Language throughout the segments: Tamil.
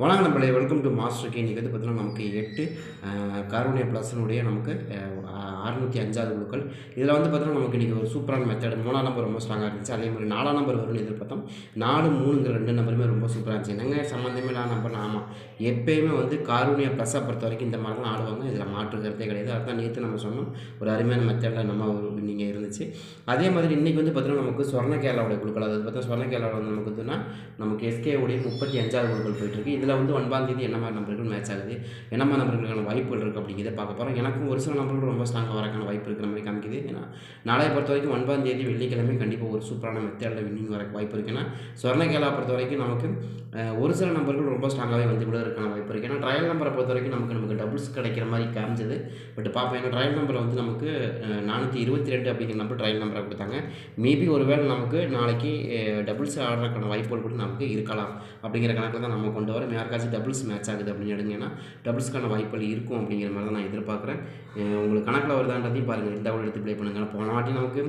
வணக்கம் நம்மளே வெல்கம் டு மாஸ்டருக்கு இன்றைக்கி வந்து பார்த்தீங்கன்னா நமக்கு எட்டு கார்போனியா ப்ளஸ்னுடைய நமக்கு அறுநூற்றி அஞ்சாவது குழுக்கள். இதில் வந்து பார்த்தீங்கன்னா நமக்கு இன்றைக்கி ஒரு சூப்பரான மெத்தட் மூணாம் நம்பர் ரொம்ப ஸ்ட்ராங்காக இருந்துச்சு. அதே மாதிரி நாலாம் நம்பர் வரும்னு எதிர்பார்த்தோம். நாலு மூணுங்கிற ரெண்டு நம்பருமே ரொம்ப சூப்பராக இருந்துச்சு. என்னங்க சம்மந்தமே இல்லாத நம்பர் ஆமாம் எப்பயுமே வந்து கார்போனியா ப்ளஸ்ஸை பொறுத்த வரைக்கும் இந்த மாதிரி தான் ஆடுவாங்க. இதில் மாற்று கிடையாது. அதுதான் நேற்று நம்ம சொன்னோம். ஒரு அருமையான மெத்தடில் நம்ம ஒரு இருந்துச்சு. அதே மாதிரி இன்றைக்கி வந்து பார்த்தீங்கன்னா நமக்கு சொர்ண கேரளாவுடைய குழுக்கள். அதாவது பார்த்தா சொர்ண கேரளாவில் வந்து நமக்கு வந்துன்னா நமக்கு எஸ்கேவுடைய முப்பத்தி அஞ்சாவது குழுக்கள் போயிட்டுருக்கு இதில் இதில் வந்து ஒன்பதாம் தேதி என்ன மாதிரி நம்பர்கள் மேட்ச் ஆகுது என்ன மாதிரி நம்பர்களுக்கான வாய்ப்புகள் இருக்குது அப்படிங்கிறத பார்க்க போகிறோம் எனக்கும் ஒரு சில நம்பர்கள் ரொம்ப ஸ்ட்ராங்காக வரக்கான வாய்ப்பு இருக்கிற மாதிரி காமிக்குது. ஏன்னா நாளைய பொறுத்த வரைக்கும் ஒன்பதாம் தேதி வெள்ளிக்கிழமை கண்டிப்பாக ஒரு சூப்பரான மெத்தடில் வின்னிங் வர வாய்ப்பு இருக்குது ஏன்னா சொர்ண பொறுத்த வரைக்கும் நமக்கு ஒரு சில நம்பர்கள் ரொம்ப ஸ்ட்ராங்காகவே வந்து கூட இருக்கான வாய்ப்பு இருக்குது ஏன்னா ட்ரையல் நம்பரை பொறுத்த வரைக்கும் நமக்கு நமக்கு டபுள்ஸ் கிடைக்கிற மாதிரி காமிச்சது. பட் பார்ப்போம் ஏன்னா ட்ரையல் நம்பரை வந்து நமக்கு நானூற்றி இருபத்தி ரெண்டு அப்படிங்கிற நம்பர் ட்ரையல் நம்பரை கொடுத்தாங்க. மேபி ஒருவேளை நமக்கு நாளைக்கு டபுள்ஸ் ஆடுறதுக்கான வாய்ப்புகள் கூட நமக்கு இருக்கலாம் அப்படிங்கிற கணக்கில் தான் நம்ம கொண்டு வரோம். யாருக்காச்சும் டபுள்ஸ் மேட்ச் ஆகுது அப்படின்னு எடுங்கன்னா டபுள்ஸ்க்கான வாய்ப்புகள் இருக்கும் அப்படிங்கிற மாதிரி தான் நான் எதிர்பார்க்குறேன். உங்களுக்கு கணக்கில் வருதான்றதையும் பாருங்கள் இந்த எடுத்து ப்ளே பண்ணுங்க. போன வாட்டி நமக்கு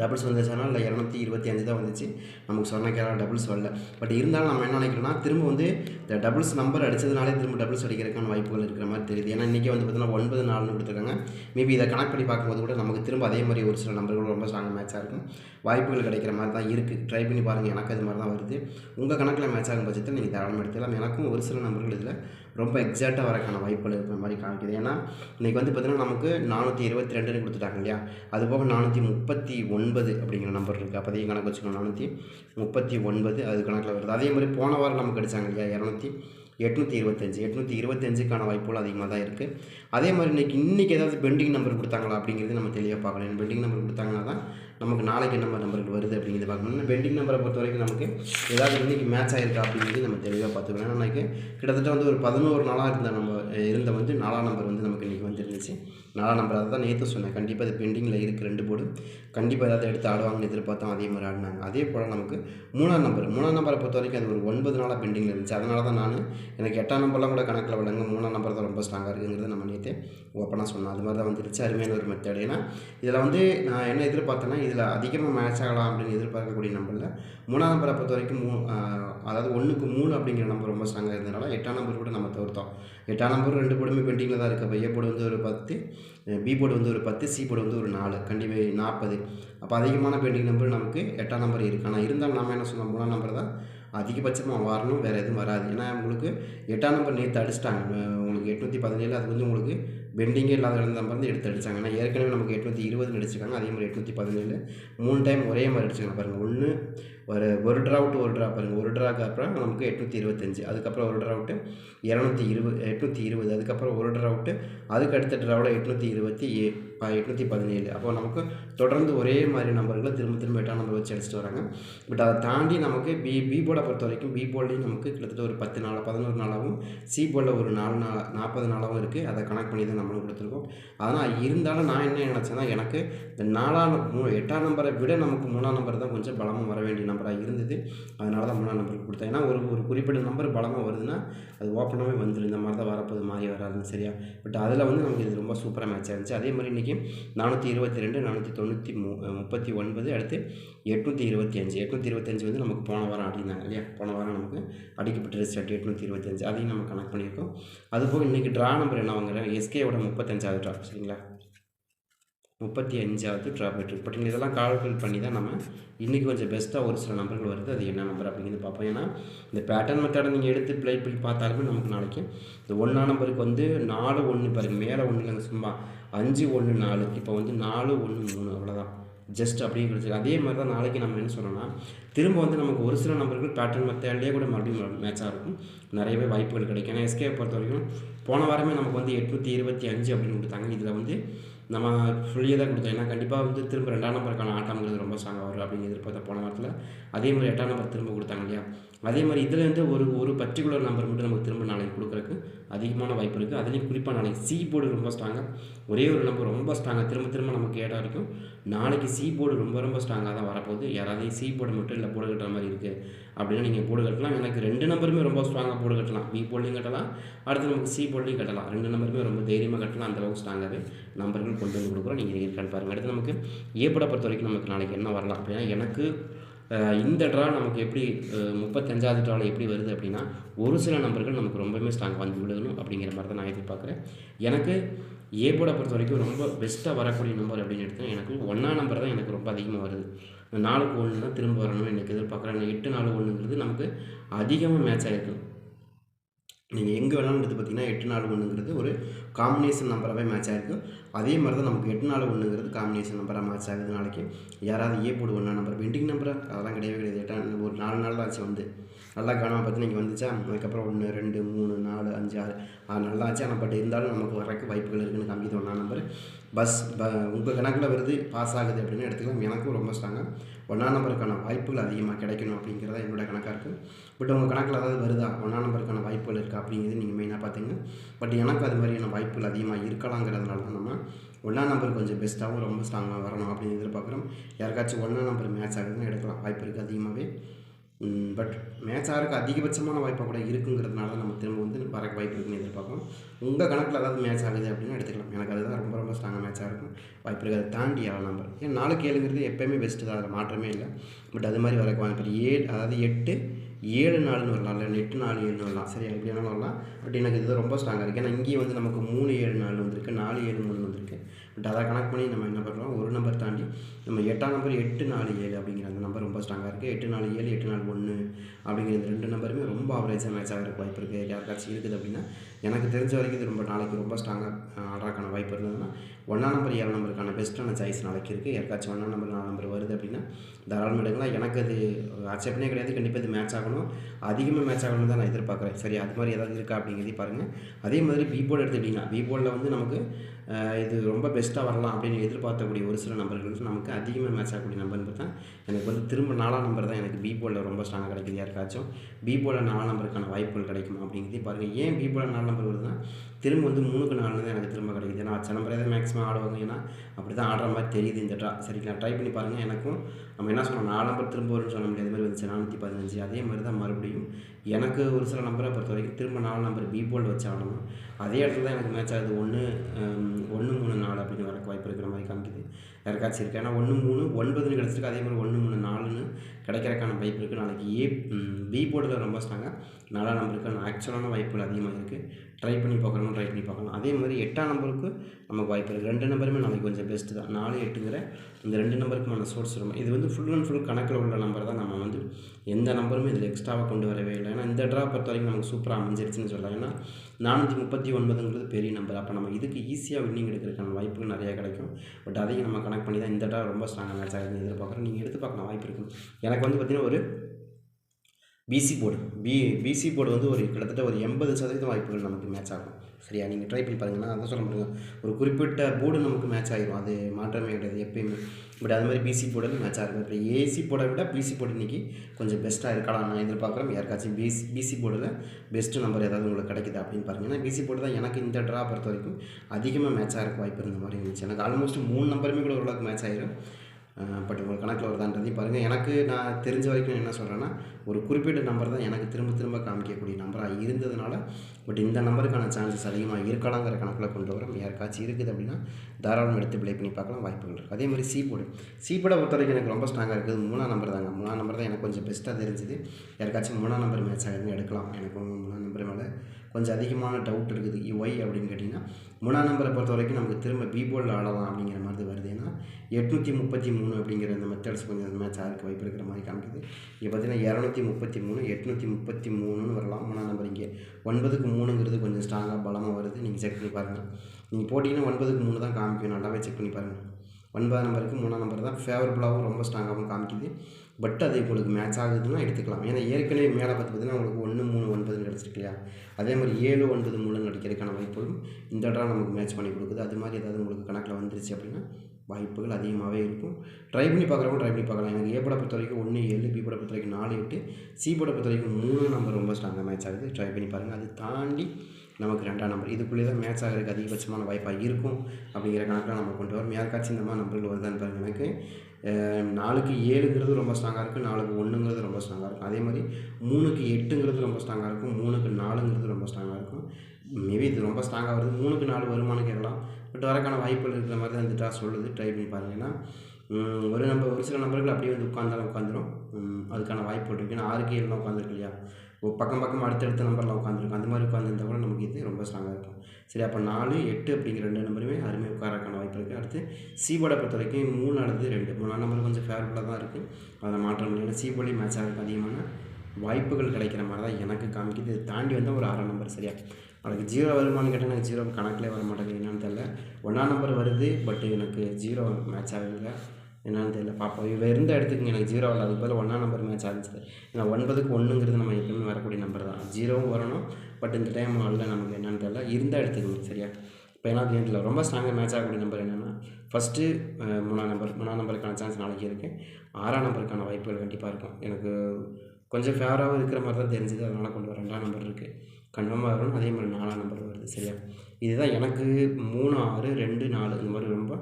டபுள்ஸ் வந்துச்சுன்னா இல்லை இரநூத்தி இருபத்தி அஞ்சு தான் வந்துச்சு. நமக்கு சொன்ன கேரளா டபுள்ஸ் வரல பட் இருந்தாலும் நம்ம என்ன நினைக்கிறோம்னா திரும்ப வந்து இந்த டபுள்ஸ் நம்பர் அடித்ததுனாலே திரும்ப டபுள்ஸ் அடிக்கிறதுக்கான வாய்ப்புகள் இருக்கிற மாதிரி தெரியுது. ஏன்னா இன்றைக்கி வந்து பார்த்தீங்கன்னா ஒன்பது நாள்னு கொடுத்துருக்காங்க. மேபி இதை கணக்கு பண்ணி பார்க்கும்போது கூட நமக்கு திரும்ப அதே மாதிரி ஒரு சில நம்பர்கள் ரொம்ப ஸ்ட்ராங் மேட்சாக இருக்கும். வாய்ப்புகள் கிடைக்கிற மாதிரி தான் இருக்குது ட்ரை பண்ணி பாருங்கள் எனக்கு அது மாதிரி தான் வருது. உங்கள் கணக்கில் மேட்ச் ஆகும் பட்சத்தில் நீங்கள் தாராளமாக எடுத்துக்கலாம். எனக்கும் ஒரு சில நம்பர்கள் இதில் ரொம்ப எக்ஸாக்டாக வரக்கான வாய்ப்புகள் இருக்கிற மாதிரி காமிக்குது. ஏன்னா இன்றைக்கி வந்து பார்த்திங்கன்னா நமக்கு நானூற்றி இருபத்தி ரெண்டுன்னு கொடுத்துட்டாங்க இல்லையா? அது போக நானூற்றி முப்பத்தி ஒன்பது அப்படிங்கிற நம்பர் இருக்குது அப்போதையும் கணக்கு வச்சுக்கணும். நானூற்றி முப்பத்தி ஒன்பது அது கணக்கில் வருது. அதே மாதிரி போன வாரம் நமக்கு அடிச்சாங்க இல்லையா? இரநூத்தி எட்நூற்றி இருபத்தஞ்சி எட்நூற்றி இருபத்தஞ்சுக்கான வாய்ப்புகள் அதிகமாக தான் இருக்குது அதே மாதிரி இன்றைக்கி இன்றைக்கி ஏதாவது பெண்டிங் நம்பர் கொடுத்தாங்களா அப்படிங்கிறது நம்ம தெளிவாக பார்க்கலாம் பெண்டிங் நம்பர் கொடுத்தாங்கன்னா தான் நமக்கு நாளைக்கு என்ன மாதிரி நம்பர்கள் வருது அப்படிங்கிறது பார்க்கணும். பெண்டிங் நம்பரை பொறுத்த வரைக்கும் நமக்கு ஏதாவது இன்றைக்கி மேட்ச் ஆகிருக்கா அப்படிங்கிறது நம்ம தெளிவாக பார்த்துக்கணும். ஏன்னா கிட்டத்தட்ட வந்து ஒரு பதினோரு நாளாக இருந்த நம்ம இருந்த வந்து நாலாம் நம்பர் வந்து நமக்கு இன்றைக்கி வந்துருந்துச்சு நாலாம் நம்பர் அதை தான் நேற்று சொன்னேன். கண்டிப்பாக அது பெண்டிங்கில் இருக்குது ரெண்டு போர்டு கண்டிப்பாக ஏதாவது எடுத்து ஆடுவாங்கன்னு எதிர்பார்த்தோம் அதே மாதிரி ஆடினாங்க. அதே போல் நமக்கு மூணாம் நம்பர் மூணாம் நம்பரை பொறுத்த வரைக்கும் அது ஒரு ஒன்பது நாளாக பெண்டிங்கில் இருந்துச்சு. அதனால தான் நான் எனக்கு எட்டாம் நம்பர்லாம் கூட கணக்கில் விடங்க மூணாம் நம்பர் தான் ரொம்ப ஸ்ட்ராங்காக இருக்குங்கிறத நம்ம நேற்று ஓப்பனாக சொன்னோம் அது மாதிரி தான் வந்துருச்சு. அருமையான ஒரு மெத்தட் ஏன்னா இதில் வந்து நான் என்ன எதிர்பார்த்தேன்னா இதில் அதிகமாக மேட்ச் ஆகலாம் அப்படின்னு எதிர்பார்க்கக்கூடிய நம்பரில் மூணாம் நம்பரை பொறுத்த வரைக்கும் மூ அதாவது ஒன்றுக்கு மூணு அப்படிங்கிற நம்பர் ரொம்ப ஸ்ட்ராங்காக இருந்ததுனால எட்டாம் நம்பர் கூட நம்ம தவிர்த்தோம். எட்டாம் நம்பர் ரெண்டு போடுமே பெண்டிங்கில் தான் இருக்குது அப்போ ஏ வந்து ஒரு பத்து பி போர்டு வந்து ஒரு பத்து சி போர்டு வந்து ஒரு நாலு கண்டிப்பாக நாற்பது. அப்போ அதிகமான பெண்டிங் நம்பர் நமக்கு எட்டாம் நம்பர் இருக்குது ஆனால் இருந்தாலும் நம்ம என்ன சொன்னோம் மூணாம் நம்பர் தான் அதிகபட்சமாக வரணும் வேறு எதுவும் வராது. ஏன்னா உங்களுக்கு எட்டாம் நம்பர் நேற்று அடிச்சிட்டாங்க. உங்களுக்கு எட்நூற்றி பதினேழு அது வந்து உங்களுக்கு பெண்டிங்கே இல்லாத இடம் தான் வந்து எடுத்து அடித்தாங்க ஏன்னா ஏற்கனவே நமக்கு எட்நூற்றி இருபதுன்னு அடிச்சிருக்காங்க அதே மாதிரி எட்நூற்றி பதினேழு. மூணு டைம் ஒரே மாதிரி அடிச்சிருக்காங்க பாருங்கள் ஒன்று ஒரு ஒரு ட்ரா விட்டு ஒரு ட்ரா பாருங்கள் ஒரு ட்ராக்கு அப்புறம் நமக்கு எட்நூற்றி இருபத்தஞ்சு. அதுக்கப்புறம் ஒரு ட்ரா விட்டு இரநூத்தி இருபது எட்நூற்றி இருபது. அதுக்கப்புறம் ஒரு ட்ரா விட்டு அதுக்கு அடுத்த ட்ராவில் எட்நூற்றி இருபத்தி ஏ. எட்நூற்றி பதினேழு. அப்போ நமக்கு தொடர்ந்து ஒரே மாதிரி நம்பர்களை திரும்ப திரும்ப எட்டாம் நம்பர் வச்சு அடிச்சுட்டு வராங்க. பட் அதை தாண்டி நமக்கு பி பி போர்டை பொறுத்த வரைக்கும் பி போர்டையும் நமக்கு கிட்டத்தட்ட ஒரு பத்து நாள் பதினோரு நாளாகவும் சி போர்டில் ஒரு நாலு நாள் நாற்பது நாளாகவும் இருக்குது அதை கனெக்ட் பண்ணி தான் நம்மளும் கொடுத்துருக்கோம். அதனால் இருந்தாலும் நான் என்ன நினச்சேன்னா எனக்கு இந்த நாலாம் மூ எட்டாம் நம்பரை விட நமக்கு மூணாம் நம்பர் தான் கொஞ்சம் பலமாக வர வேண்டிய நம்பராக இருந்தது. அதனால தான் மூணாம் நம்பருக்கு கொடுத்தேன். ஏன்னா ஒரு ஒரு குறிப்பிட்ட நம்பர் பலமாக வருதுன்னா அது ஓப்பனாகவே வந்துடும் இந்த மாதிரி தான் வரப்போது மாறி வராதுன்னு சரியா? பட் அதில் வந்து நமக்கு இது ரொம்ப சூப்பராக மேட்ச் ஆயிருந்துச்சு அதே மாதிரி இன்றைக்கி நானூற்றி இருபத்தி ரெண்டு நானூற்றி தொண்ணூற்றி மு முப்பத்தி ஒன்பது அடுத்து எட்நூற்றி இருபத்தி அஞ்சு. எட்நூற்றி இருபத்தஞ்சு வந்து நமக்கு போன வாரம் அப்படின்னாங்க இல்லையா? போன வாரம் நமக்கு அடிக்கப்பட்ட ரிசல்ட் எட்நூற்றி இருபத்தஞ்சு அதையும் நம்ம கனெக்ட் பண்ணியிருக்கோம். அதுபோக இன்றைக்கி ட்ரா நம்பர் என்ன வாங்குறேன் எஸ்கேவோட முப்பத்தஞ்சாவது ட்ரா சரிங்களா? முப்பத்தி அஞ்சாவது ட்ரா பட் பட் இதெல்லாம் கால்குலேட் பண்ணி தான் நம்ம இன்றைக்கி கொஞ்சம் பெஸ்ட்டாக ஒரு சில நம்பர்கள் வருது. அது என்ன நம்பர் அப்படிங்கிறது பார்ப்போம். ஏன்னா இந்த பேட்டர்ன் மெத்தடை நீங்கள் எடுத்து ப்ளே பண்ணி பார்த்தாலுமே நமக்கு நாளைக்கு இந்த ஒன்றா நம்பருக்கு வந்து நாலு ஒன்று பாருங்கள் மேலே ஒன்று இல்லைங்க சும்மா. அஞ்சு ஒன்று நாலு. இப்போ வந்து நாலு ஒன்று மூணு அவ்வளோதான் ஜஸ்ட் அப்படியே கிடச்சிருக்கு. அதே மாதிரி தான் நாளைக்கு நம்ம என்ன சொல்லணும்னா திரும்ப வந்து நமக்கு ஒரு சில நம்பர்கள் பேட்டர்ன் மெத்தட்லேயே கூட மறுபடியும் மேட்சாக இருக்கும். நிறையவே வாய்ப்புகள் கிடைக்கும். ஏன்னா எஸ்கே பொறுத்த வரைக்கும் போன வாரமே நமக்கு வந்து எட்நூற்றி இருபத்தி அஞ்சு அப்படின்னு கொடுத்தாங்க. இதில் வந்து நம்ம ஃபுல்லியாக தான் கொடுத்தோம். ஏன்னா கண்டிப்பாக வந்து திரும்ப ரெண்டாம் நம்பருக்கான ஆட்டம்ங்கிறது ரொம்ப ஸ்ட்ராங்காக வரும் அப்படின்னு எதிர்பார்த்த போன வாரத்தில் அதே மாதிரி எட்டாம் நம்பர் திரும்ப கொடுத்தாங்க இல்லையா? அதே மாதிரி இதுலேருந்து ஒரு ஒரு பர்டிகுலர் நம்பர் மட்டும் நமக்கு திரும்ப நாளைக்கு கொடுக்குறக்கு அதிகமான வாய்ப்பு இருக்குது அதுலேயும் குறிப்பாக நாளைக்கு சி போர்டு ரொம்ப ஸ்ட்ராங்காக ஒரே ஒரு நம்பர் ரொம்ப ஸ்ட்ராங்காக திரும்ப திரும்ப நமக்கு ஏடா இருக்கும். நாளைக்கு சி போர்டு ரொம்ப ரொம்ப ஸ்ட்ராங்காக தான் வரப்போகுது. யாராவது சி போர்டு மட்டும் இல்லை போர்டு கட்டுற மாதிரி இருக்குது அப்படின்னா நீங்கள் போர்டு கட்டலாம். எனக்கு ரெண்டு நம்பருமே ரொம்ப ஸ்ட்ராங்காக போர்டு கட்டலாம். பி போர்ட்லையும் கட்டலாம். அடுத்து நமக்கு சி போர்ட்லையும் கட்டலாம். ரெண்டு நம்பருமே ரொம்ப தைரியமாக கட்டலாம். அந்தளவுக்கு ஸ்ட்ராங்காகவே நம்பர்கள் கொண்டு வந்து கொடுக்குறோம். நீங்கள் இருக்கான்னு பாருங்கள் அடுத்து நமக்கு ஏப்பட பொறுத்த வரைக்கும் நமக்கு நாளைக்கு என்ன வரலாம் அப்படின்னா எனக்கு இந்த ட்ரா நமக்கு எப்படி முப்பத்தஞ்சாவது ட்ராவில் எப்படி வருது அப்படின்னா ஒரு சில நம்பர்கள் நமக்கு ரொம்பவுமே ஸ்ட்ராங் வந்து விழுகணும் அப்படிங்கிற மாதிரி தான் நான் எதிர்பார்க்குறேன். எனக்கு ஏ போர்டை பொறுத்த வரைக்கும் ரொம்ப பெஸ்ட்டாக வரக்கூடிய நம்பர் அப்படின்னு எடுத்தேன் எனக்கு ஒன்றா நம்பர் தான் எனக்கு ரொம்ப அதிகமாக வருது. நாலுக்கு ஒன்று தான் திரும்ப வரணும்னு எனக்கு எதிர்பார்க்குறேன். எட்டு நாலு ஒன்றுங்கிறது நமக்கு அதிகமாக மேட்ச் ஆகிருக்கு நீங்கள் எங்கே வேணாலும் எடுத்து பார்த்தீங்கன்னா எட்டு நாலு ஒன்றுங்கிறது ஒரு காம்பினேஷன் நம்பராகவே மேட்ச் ஆகிருக்கு அதே மாதிரி தான் நமக்கு எட்டு நாலு ஒன்றுங்கிறது காம்பினேஷன் நம்பராக மேட்ச் ஆகுது நாளைக்கு. யாராவது ஏ போடு ஒன்றா நம்பர் பெண்டிங் நம்பர் அதெல்லாம் கிடையவே கிடையாது. எட்டாம் ஒரு நாலு நாள் ஆச்சு வந்து. நல்லா கவனமாக பார்த்து நீங்கள் வந்துச்சா? அதுக்கப்புறம் ஒன்று ரெண்டு மூணு நாலு அஞ்சு ஆறு. அது நல்லா ஆச்சு? ஆனால் பட் இருந்தாலும் நமக்கு வரக்கு வாய்ப்புகள் இருக்குன்னு காமிக்குது ஒன்றா நம்பர் பஸ் ப உங்கள் கணக்கில் வருது பாஸ் ஆகுது அப்படின்னு எடுத்துக்கலாம். எனக்கும் ரொம்ப ஸ்ட்ராங்காக ஒன்றா நம்பருக்கான வாய்ப்புகள் அதிகமாக கிடைக்கணும் அப்படிங்கிறதா என்னோட கணக்காக இருக்குது பட் உங்கள் கணக்கில் அதாவது வருதா? ஒன்றா நம்பருக்கான வாய்ப்புகள் இருக்கா? அப்படிங்கிறது நீங்கள் மெயினாக பார்த்தீங்க பட் எனக்கு அது மாதிரியான வாய்ப்புகள் அதிகமாக இருக்கலாங்கிறதுனால தான் நம்ம ஒன்றா நம்பர் கொஞ்சம் பெஸ்ட்டாகவும் ரொம்ப ஸ்ட்ராங்காக வரணும் அப்படின்னு எதிர்பார்க்குறோம். யாருக்காச்சும் ஒன்றா நம்பர் மேட்ச் ஆகுதுன்னு எடுக்கலாம். வாய்ப்பு இருக்குது அதிகமாகவே பட் மேட்ச் ஆகிறதுக்கு அதிகபட்சமான வாய்ப்பாக கூட இருக்குங்கிறதுனால நம்ம திரும்ப வந்து வர வாய்ப்பு இருக்குன்னு எதிர்பார்க்கணும் உங்கள் கணக்கில் ஏதாவது மேட்ச் ஆகுது அப்படின்னு எடுத்துக்கலாம். எனக்கு அதுதான் ரொம்ப ரொம்ப ஸ்ட்ராங்காக மேட்சாக இருக்கும் வாய்ப்பு இருக்குது அதை தாண்டி ஏழு நம்பர் ஏன் நாலு ஏழுங்கிறது எப்போயுமே பெஸ்ட்டு தான். அதில் மாற்றமே இல்லை. பட் அது மாதிரி வரக்கு வாய்ப்பு ஏழு அதாவது எட்டு ஏழு நாள்னு வரலாம் இல்லை எட்டு நாலு ஏழுன்னு வரலாம். சரி எப்படி வேணாலும் வரலாம். பட் எனக்கு இது ரொம்ப ஸ்ட்ராங்காக இருக்குது ஏன்னா இங்கேயும் வந்து நமக்கு மூணு ஏழு நாலு வந்திருக்கு நாலு ஏழு மூணு வந்திருக்கு. பட் அதை கணக்கு பண்ணி நம்ம என்ன பண்ணுறோம் ஒரு நம்பர் தாண்டி நம்ம எட்டாம் நம்பர் எட்டு நாலு ஏழு அப்படிங்கிற அந்த நம்பர் ரொம்ப ஸ்ட்ராங்காக இருக்குது எட்டு நாலு ஏழு எட்டு நாலு ஒன்று அப்படிங்கிற இந்த ரெண்டு நம்பருமே ரொம்ப ஆவரேஜாக மேட்ச் ஆகிறதுக்கு வாய்ப்பு இருக்குது யாருக்காச்சும் இருக்குது அப்படின்னா எனக்கு தெரிஞ்ச வரைக்கும் இது ரொம்ப நாளைக்கு ரொம்ப ஸ்ட்ராங்காக ஆடுறதுக்கான வாய்ப்பு இருந்ததுன்னா ஒன்றாம் நம்பர் ஏழு நம்பருக்கான பெஸ்ட்டான சாய்ஸ் நாளைக்கு இருக்குது யாருக்காச்சும் ஒன்றாம் நம்பர் நாலு நம்பர் வருது அப்படின்னா தாராளம் எடுக்கலாம். எனக்கு அது அச்சப்பனே கிடையாது. கண்டிப்பாக இது மேட்ச் ஆகணும் அதிகமாக மேட்ச் ஆகணும்னு தான் நான் எதிர்பார்க்குறேன். சரி அது மாதிரி ஏதாவது இருக்கா அப்படிங்கிறதையும் பாருங்கள் அதே மாதிரி பி போர்டு எடுத்துக்கிட்டிங்கன்னா பி போர்டில் வந்து நமக்கு இது ரொம்ப பெஸ்ட்டாக வரலாம் அப்படின்னு எதிர்பார்க்கக்கூடிய ஒரு சில நம்பர்களுக்கு நமக்கு அதிகமாக மேட்ச் ஆகக்கூடிய நம்பர்னு பார்த்தா எனக்கு வந்து திரும்ப நாலாம் நம்பர் தான் எனக்கு பி ரொம்ப ஸ்ட்ராங்காக கிடைக்குது. யாருக்காச்சும் பி போர்டில் நாலாம் நம்பருக்கான வாய்ப்புகள் கிடைக்குமா அப்படிங்கிறது பாருங்கள் ஏன் பி நாலு நம்பர் வருதுன்னா திரும்ப வந்து மூணுக்கு நாலு தான் எனக்கு திரும்ப கிடைக்குது. ஏன்னா அச்ச நம்பரே தான் மேக்ஸிமம் ஆடுவாங்க. ஏன்னா அப்படி தான் ஆடுற மாதிரி தெரியுது இந்த ட்ரா சரிங்களா ட்ரை பண்ணி பாருங்கள் எனக்கும் நம்ம என்ன சொன்னோம் நாலு நம்பர் திரும்ப வரும்னு சொல்ல முடியாது. மாதிரி வந்துச்சு. நானூற்றி பதினஞ்சு. அதே மாதிரி தான் மறுபடியும் எனக்கு ஒரு சில நம்பரை பொறுத்த வரைக்கும் திரும்ப நாலு நம்பர் பி போல்டு வச்சாலும் அதே இடத்துல தான் எனக்கு மேட்ச் ஆகுது. ஒன்று ஒன்று மூணு நாலு அப்படின்னு வரக்கு வாய்ப்பு இருக்கிற மாதிரி காமிக்குது. யாருக்காச்சும் இருக்குது ஏன்னா ஒன்று மூணு ஒன்பதுன்னு கிடச்சிருக்கு. அதே மாதிரி ஒன்று மூணு நாலுன்னு கிடைக்கிறக்கான வாய்ப்பு இருக்குது நாளைக்கு ஏ பி போர்டில் ரொம்ப ஸ்ட்ராங்காக நாலாம் நம்பருக்கு ஆக்சுவலான வாய்ப்புகள் அதிகமாக இருக்குது ட்ரை பண்ணி பார்க்கணும் ட்ரை பண்ணி பார்க்கலாம். அதே மாதிரி எட்டாம் நம்பருக்கு நமக்கு வாய்ப்பு இருக்குது ரெண்டு நம்பருமே நாளைக்கு கொஞ்சம் பெஸ்ட்டு தான். நாலு எட்டுங்கிற இந்த ரெண்டு நம்பருக்குமான சோர்ஸ் ரொம்ப இது வந்து ஃபுல் அண்ட் ஃபுல் கணக்கில் உள்ள நம்பர் தான். நம்ம வந்து எந்த நம்பருமே இதில் எக்ஸ்ட்ராவாக கொண்டு வரவே இல்லை. ஏன்னா இந்த ட்ரா பொறுத்த வரைக்கும் நமக்கு சூப்பராக அமைஞ்சிருச்சுன்னு சொல்லலாம். ஏன்னா நானூற்றி முப்பத்தி ஒன்பதுங்கிறது பெரிய நம்பர் அப்போ நம்ம இதுக்கு ஈஸியாக வின்னிங் எடுக்கிறதுக்கான வாய்ப்புகள் நிறையா கிடைக்கும். பட் அதையும் நம்ம கனெக்ட் பண்ணி தான் இந்த ட்ரா ரொம்ப ஸ்ட்ராங்காக மேட்ச் ஆகுதுன்னு எதிர்பார்க்குறேன் நீங்கள் எடுத்து பார்க்கலாம் வாய்ப்பு இருக்குது எனக்கு வந்து பார்த்திங்கன்னா ஒரு PC board P PC board வந்து ஒரு கிட்டத்தட்ட ஒரு எண்பது சதவீதம் வாய்ப்புகள் நமக்கு மேட்ச் ஆகும். சரியா? நீங்கள் ட்ரை பண்ணி பாருங்கன்னா அதான் சொல்ல முடியும் ஒரு குறிப்பிட்ட போர்டு நமக்கு மேட்ச் ஆகிரும் அது மாற்றமே கிடையாது எப்பயுமே. பட் அது மாதிரி பிசி போர்டு மேட்ச் ஆகும் இப்போ ஏசி போர்டை விட பிசி போர்டு இன்றைக்கி கொஞ்சம் பெஸ்ட்டாக இருக்கலாம் நான் எதிர்பார்க்குறேன். யாருக்காச்சும் பிசி பிசி போர்டில் பெஸ்ட்டு நம்பர் ஏதாவது உங்களுக்கு கிடைக்குது அப்படின்னு பாருங்க ஏன்னா பிசி போர்டு தான் எனக்கு இந்த ட்ரா பொறுத்த வரைக்கும் அதிகமாக மேட்ச் ஆகிறக்கு வாய்ப்பு இருந்த மாதிரி இருந்துச்சு. எனக்கு ஆல்மோஸ்ட் மூணு நம்பருமே கூட ஓரளவுக்கு மேட்ச் ஆயிரும். பட் உங்கள் கணக்கில் வருதான்றதையும் பாருங்கள் எனக்கு நான் தெரிஞ்ச வரைக்கும் என்ன சொல்கிறேன்னா ஒரு குறிப்பிட்ட நம்பர் தான் எனக்கு திரும்ப திரும்ப காமிக்கக்கூடிய நம்பராக இருந்ததுனால பட் இந்த நம்பருக்கான சான்சஸ் அதிகமாக இருக்கலாங்கிற கணக்கில் கொண்டு வரோம். யாருக்காச்சும் இருக்குது அப்படின்னா தாராளம் எடுத்து ப்ளே பண்ணி பார்க்கலாம் வாய்ப்புகள் இருக்குது அதே மாதிரி சி போர்டு பொறுத்த வரைக்கும் எனக்கு ரொம்ப ஸ்ட்ராங்காக இருக்குது. மூணாம் நம்பர் தாங்க. மூணாம் நம்பர் தான் எனக்கு கொஞ்சம் பெஸ்ட்டாக தெரிஞ்சுது. யாருக்காச்சும் மூணாம் நம்பர் மேட்ச் ஆகுதுன்னு எடுக்கலாம். எனக்கு மூணாம் நம்பர் மேலே கொஞ்சம் அதிகமான டவுட் இருக்குது ஒய் அப்படின்னு கேட்டிங்கன்னா மூணாம் நம்பரை பொறுத்த வரைக்கும் நமக்கு திரும்ப பி போர்டில் ஆடலாம் அப்படிங்கிற மாதிரி வருது. ஏன்னா எட்நூற்றி முப்பத்தி மூணு அப்படிங்கிற இந்த மெத்தட்ஸ் கொஞ்சம் மேட்ச் ஆகிறதுக்கு வாய்ப்பு இருக்கிற மாதிரி காமிக்குது. இங்கே பார்த்தீங்கன்னா இரநூத்தி முப்பத்தி மூணு எட்நூற்றி முப்பத்தி மூணுன்னு வரலாம். மூணாம் நம்பர் இங்கே ஒன்பதுக்கு மூணுங்கிறது கொஞ்சம் ஸ்ட்ராங்காக பலமாக வருது. நீங்கள் செக் பண்ணி பாருங்கள் நீங்கள் போட்டிங்கன்னா ஒன்பதுக்கு மூணு தான் காமிக்கும். நல்லாவே செக் பண்ணி பாருங்கள் ஒன்பதாம் நம்பருக்கு மூணாம் நம்பர் தான் ஃபேவரபுளாகவும் ரொம்ப ஸ்ட்ராங்காகவும் காமிக்குது. பட் அது உங்களுக்கு மேட்ச் ஆகுதுன்னா எடுத்துக்கலாம். ஏன்னா ஏற்கனவே மேலே பார்த்து பார்த்தீங்கன்னா உங்களுக்கு ஒன்று மூணு ஒன்பதுன்னு கிடச்சிருக்கு இல்லையா? அதே மாதிரி ஏழு ஒன்பது மூணுன்னு கிடைக்கிறதுக்கான வாய்ப்புகளும் இந்த இடம் நமக்கு மேட்ச் பண்ணி கொடுக்குது. அது மாதிரி ஏதாவது உங்களுக்கு கணக்கில் வந்துருச்சு அப்படின்னா வாய்ப்புகள் அதிகமாகவே இருக்கும். ட்ரை பண்ணி பார்க்குறவங்க ட்ரை பண்ணி பார்க்கலாம். எனக்கு ஏ பட பொறுத்த வரைக்கும் ஒன்று ஏழு பி பட பொறுத்த வரைக்கும் நாலு எட்டு சி பட பொறுத்த வரைக்கும் மூணு நம்பர் ரொம்ப ஸ்ட்ராங்காக மேட்ச் ஆகுது. ட்ரை பண்ணி பாருங்கள் அது தாண்டி நமக்கு ரெண்டாம் நம்பர் இதுக்குள்ளே தான் மேட்ச் ஆகிறதுக்கு அதிகபட்சமான வாய்ப்பாக இருக்கும் அப்படிங்கிற கணக்கில் நம்ம கொண்டு வரோம். யாருக்காச்சும் இந்த மாதிரி நம்பர்கள் வருதான்னு பாருங்கள் எனக்கு. நாலுக்கு ஏழுங்கிறது ரொம்ப ஸ்ட்ராங்காக இருக்குது நாலுக்கு ஒன்றுங்கிறது ரொம்ப ஸ்ட்ராங்காக இருக்கும். அதே மாதிரி மூணுக்கு எட்டுங்கிறது ரொம்ப ஸ்ட்ராங்காக இருக்கும். மூணுக்கு நாலுங்கிறது ரொம்ப ஸ்ட்ராங்காக இருக்கும். மேபி இது ரொம்ப ஸ்ட்ராங்காக வருது. மூணுக்கு நாலு வருமானம் கேட்கலாம். பட் வரக்கான வாய்ப்புகள் இருக்கிற மாதிரி தான் இந்த ட்ரா சொல்லுது. ட்ரை பண்ணி பாருங்கன்னா ஒரு நம்பர் ஒரு சில நம்பர்கள் அப்படியே வந்து உட்காந்தாலும் உட்காந்துரும் அதுக்கான வாய்ப்புகள் இருக்குது ஏன்னா ஆறுக்கு ஏழுலாம் உட்காந்துருக்கு இல்லையா? பக்கம் பக்கம் அடுத்தடுத்த நம்பரில் உட்காந்துருக்கும் அந்த மாதிரி உட்காந்துருந்தா கூட நமக்கு இது ரொம்ப ஸ்ட்ராங்காக இருக்கும். சரி அப்போ நாலு எட்டு அப்படிங்கிற ரெண்டு நம்பருமே அருமையாக உட்காரக்கான வாய்ப்பு இருக்குது அடுத்து சீபோர்டை பொறுத்த வரைக்கும் மூணு அடுத்து ரெண்டு. மூணாம் நம்பர் கொஞ்சம் ஃபேவரபுளாக தான் இருக்குது அதில் மாற்றம் இல்லை. ஏன்னா மேட்ச் ஆகிறதுக்கு அதிகமான வாய்ப்புகள் கிடைக்கிற மாதிரி தான் எனக்கு காமிக்குது. தாண்டி வந்தால் ஒரு ஆறாம் நம்பர் சரியா? எனக்கு ஜீரோ வருமானு கேட்டால் எனக்கு ஜீரோ கணக்கில் வர மாட்டேங்குது. என்னன்னு தெரில ஒன்றாம் நம்பர் வருது பட் எனக்கு ஜீரோ மேட்ச் ஆகலை. என்னென்னு தெரியல பார்ப்போம் இவ இருந்த இடத்துக்கு எனக்கு ஜீரோ இல்லை. அதுக்கு பதில் ஒன்றா நம்பர் மேட்ச் ஆச்சு ஏன்னா ஒன்பதுக்கு ஒன்றுங்கிறது நம்ம எப்பவுமே வரக்கூடிய நம்பர் தான். ஜீரோவும் வரணும் பட் இந்த டைம் வரல நமக்கு என்னென்னு தெரியல. இருந்த இடத்துக்கு சரியா? இப்போ ஏன்னா கேட்டில் ரொம்ப ஸ்ட்ராங்காக மேட்ச் ஆகக்கூடிய நம்பர் என்னென்னா ஃபஸ்ட்டு மூணாம் நம்பர் மூணாம் நம்பருக்கான சான்ஸ் நாளைக்கு இருக்குது ஆறாம் நம்பருக்கான வாய்ப்புகள் கண்டிப்பாக இருக்கும். எனக்கு கொஞ்சம் ஃபேவராகவும் இருக்கிற மாதிரி தான் தெரிஞ்சுது. அதனால் கொண்டு வர ரெண்டாம் நம்பர் இருக்குது கன்ஃபார்மாக வரும் அதே மாதிரி நாலாம் நம்பர் வருது. சரியா? இதுதான் எனக்கு மூணு ஆறு ரெண்டு நாலு. இந்த மாதிரி ரொம்ப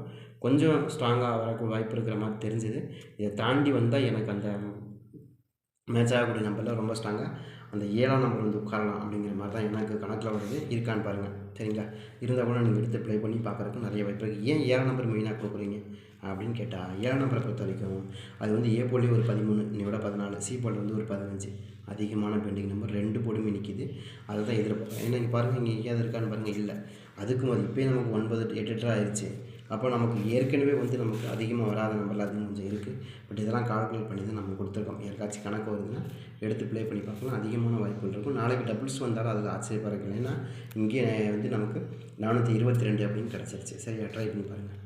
கொஞ்சம் ஸ்ட்ராங்காக வரக்கு வாய்ப்பு இருக்கிற மாதிரி தெரிஞ்சுது. இதை தாண்டி வந்தால் எனக்கு அந்த மேட்ச் ஆகக்கூடிய நம்பரில் ரொம்ப ஸ்ட்ராங்காக அந்த ஏழாம் நம்பர் வந்து உட்காரலாம் அப்படிங்கிற மாதிரி தான் எனக்கு கணக்கில் வருது. இருக்கான்னு பாருங்கள் சரிங்களா? இருந்தால் கூட நீங்கள் எடுத்து ப்ளே பண்ணி பார்க்குறதுக்கு நிறைய வாய்ப்பு இருக்குது ஏன் ஏழாம் நம்பர் மெயினாக கொடுக்குறீங்க அப்படின்னு கேட்டால் ஏழாம் நம்பரை பொறுத்த வரைக்கும் அது வந்து ஏ போலே ஒரு பதிமூணு இன்னையோட பதினாலு சி போல் வந்து ஒரு பதினஞ்சு. அதிகமான பெண்டிங் நம்பர் ரெண்டு போடுமே நிற்கிது அதை தான் எதிர்பார்ப்பேன் ஏன்னா இங்கே பாருங்கள் இங்கே எங்கேயாவது இருக்கான்னு பாருங்கள் இல்லை. அதுக்கும் அது இப்போயே நமக்கு ஒன்பது எட்டு எட்டாக ஆயிடுச்சு அப்போ நமக்கு ஏற்கனவே வந்து நமக்கு அதிகமாக வராத நம்பரில் அது கொஞ்சம் இருக்குது பட் இதெல்லாம் கால்குலேட் பண்ணி தான் நம்ம கொடுத்துருக்கோம். யாருக்காச்சும் கணக்கு வருதுன்னா எடுத்து ப்ளே பண்ணி பார்க்கலாம். அதிகமான வாய்ப்புகள் இருக்கும். நாளைக்கு டபுள்ஸ் வந்தாலும் அதில் ஆச்சரியப்படுறதுக்கு ஏன்னா இங்கே வந்து நமக்கு நானூற்றி இருபத்தி ரெண்டு அப்படின்னு கிடச்சிருச்சு. சரியா? ட்ரை பண்ணி பாருங்கள்